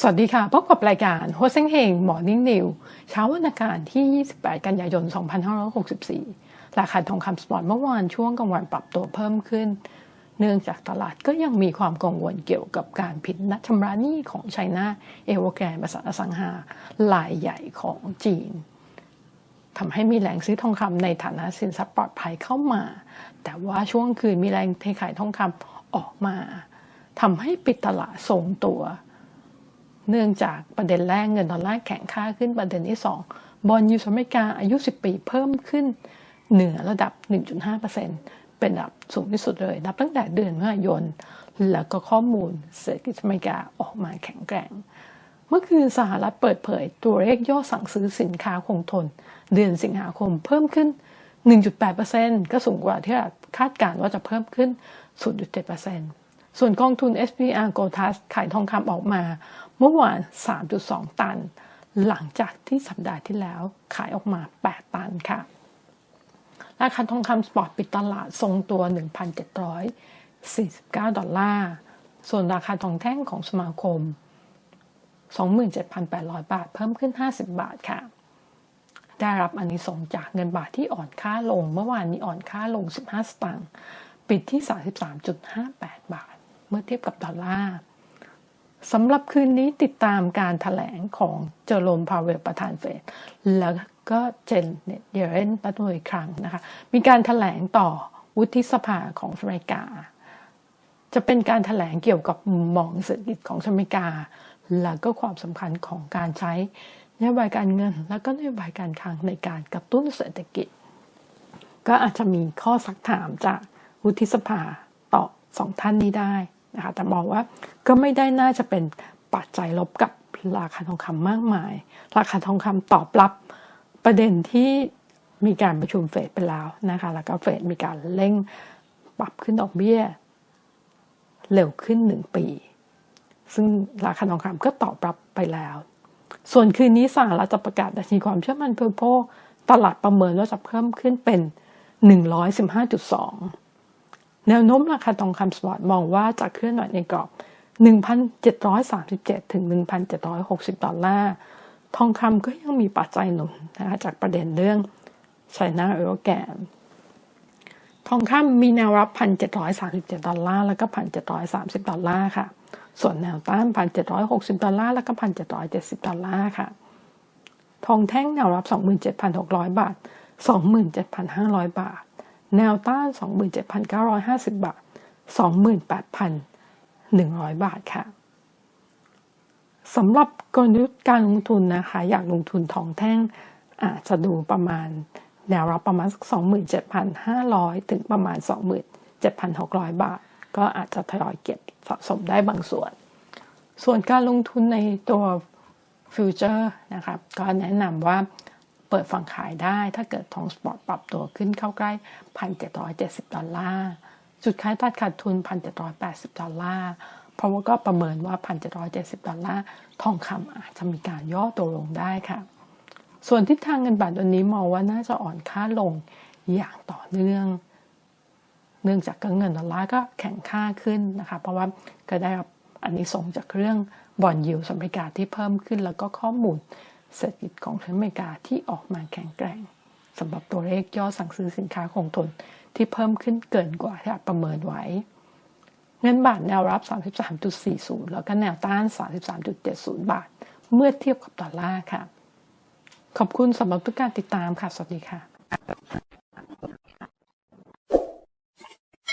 สวัสดีค่ะ พบกับรายการโฮเซงเฮงมอร์นิ่งนิวเช้าวันอังคารที่ 28 กันยายน 2564 ราคาทองคำสปอร์ตเมื่อวานช่วงกลางวันปรับตัวเพิ่มขึ้น เนื่องจากตลาดก็ยังมีความกังวลเกี่ยวกับการผิดนัดชำระหนี้ของไชน่าเอเวอร์แกรนบริษัทอสังหา รายใหญ่ของจีนทำให้มีแรงซื้อทองคำในฐานะสินทรัพย์ปลอดภัยเข้ามา แต่ว่าช่วงคืนมีแรงเทขายทองคำออกมาทำให้ปิดตลาดทรงตัว เนื่องจากประเด็นแรกเงินดอลลาร์แข็งค่าขึ้นประเด็นที่ 2 บอลยูสอเมริกาอายุ 10 ปีเพิ่มขึ้นเหนือระดับ 1.5%เป็นระดับสูงที่สุดเลย นับตั้งแต่เดือนเมษายน แล้วก็ข้อมูลเศรษฐกิจอเมริกาออกมาแข็งแกร่ง เมื่อคืนสหรัฐเปิดเผย ตัวเลขยอดสั่งซื้อสินค้าคงทน เดือนสิงหาคมเพิ่มขึ้น 1.8%ก็สูงกว่าที่คาดการณ์ว่าจะเพิ่มขึ้น 0.7% ส่วนกองทุน SPR Gold Trust ขายทองคำออกมา เมื่อวาน 3.2 ตัน หลังจากที่สัปดาห์ที่แล้วขายออกมา 8 ตันค่ะ ราคาทองคำสปอร์ตปิดตลาดทรงตัว 1,749 ดอลลาร์ ส่วนราคาทองแท่งของสมาคม 27,800 บาท เพิ่มขึ้น 50 บาทค่ะ ได้รับอันนี้ส่งจากเงินบาทที่อ่อนค่าลง เมื่อวานนี้อ่อนค่าลง 15 สตางค์ ปิดที่ 33.58 บาท เมื่อเทียบกับดอลลาร์สำหรับคืนนี้ติดตามการถแถลงของเจอโรมพาเวลประธานเฟดแล้วก็เจนเนตเยเรนรัฐมนตรีครั้งนะคะ มีการถแถลงต่อวุฒิสภาของอเมริกา จะเป็นการถแถลงเกี่ยวกับมองเศรษฐกิจของอเมริกา แล้วก็ความสำคัญของการใช้นโยบายการเงิน แล้วก็นโยบายการคลังในการกระตุ้นเศรษฐกิจ ก็อาจจะมีข้อสักถามจากวุฒิสภาต่อสองท่านนี้ได้ นะคะแต่มองว่าก็ไม่ได้น่าจะเป็นปัจจัยลบกับราคาทองคำมากมาย ราคาทองคำตอบรับประเด็นที่มีการประชุมเฟดไปแล้วนะคะแล้วก็เฟดมีการเร่งปรับขึ้นดอกเบี้ย เร็วขึ้นหนึ่งปี ซึ่งราคาทองคำก็ตอบรับไปแล้ว ส่วนคืนนี้สหรัฐจะประกาศดัชนีความเชื่อมั่นเพิ่มโภคตลาดประเมินว่าจะเพิ่มขึ้นเป็น 115.2 แนวโน้มราคาทองคำสปอร์ตมองว่าจะเคลื่อนไหวในกรอบ 1,737 ถึง 1,760 ดอลลาร์ ทองคำก็ยังมีปัจจัยหนุนนะคะจากประเด็นเรื่องไชน่าเอโรแกนทองคำมีแนวรับ 1,737 ดอลลาร์ แล้วก็ 1,730 ดอลลาร์ค่ะ ส่วนแนวต้าน 1,760 ดอลลาร์ แล้วก็ 1,770 ดอลลาร์ค่ะ ทองแท่งแนวรับ 27,600 บาท 27,500 บาท แนวต้าน 27,950 บาท 28,100 บาทค่ะสำหรับกลยุทธ์การลงทุนนะคะ อยากลงทุนทองแท่งอาจจะดูประมาณแนวรับประมาณสัก27,500 ถึงประมาณ 27,600 บาท ก็อาจจะทยอยเก็บสะสมได้บางส่วน ส่วนการลงทุนในตัวฟิวเจอร์นะครับก็แนะนำว่า เปิดฝั่งขายได้ถ้าเกิดทองสปอร์ตปรับตัวขึ้นเข้าใกล้ 1,770 ดอลลาร์ จุดขายตัดขาดทุน 1,780 ดอลลาร์ เพราะว่าก็ประเมินว่า 1,770 ดอลลาร์ ทองคำอาจจะมีการย่อตัวลงได้ค่ะ ส่วนทิศทางเงินบาทวันนี้มองว่าน่าจะอ่อนค่าลงอย่างต่อเนื่อง เนื่องจากเงินดอลลาร์ก็แข็งค่าขึ้นนะคะ เพราะว่าก็ได้รับอันนี้ส่งจากเรื่องบอลยิวสหรัฐอเมริกาที่เพิ่มขึ้นแล้วก็ข้อมูล เศรษฐกิจของสหรัฐอเมริกาที่ออกมาแข็งแกร่งสำหรับตัวเลขยอดสั่งซื้อสินค้าคงทนที่เพิ่มขึ้นเกินกว่าที่ประเมินไว้ เงินบาทแนวรับ 33.40 แล้วก็แนวต้าน 33.70 บาท เมื่อเทียบกับดอลลาร์ค่ะ ขอบคุณสำหรับทุกการติดตามค่ะ สวัสดีค่ะ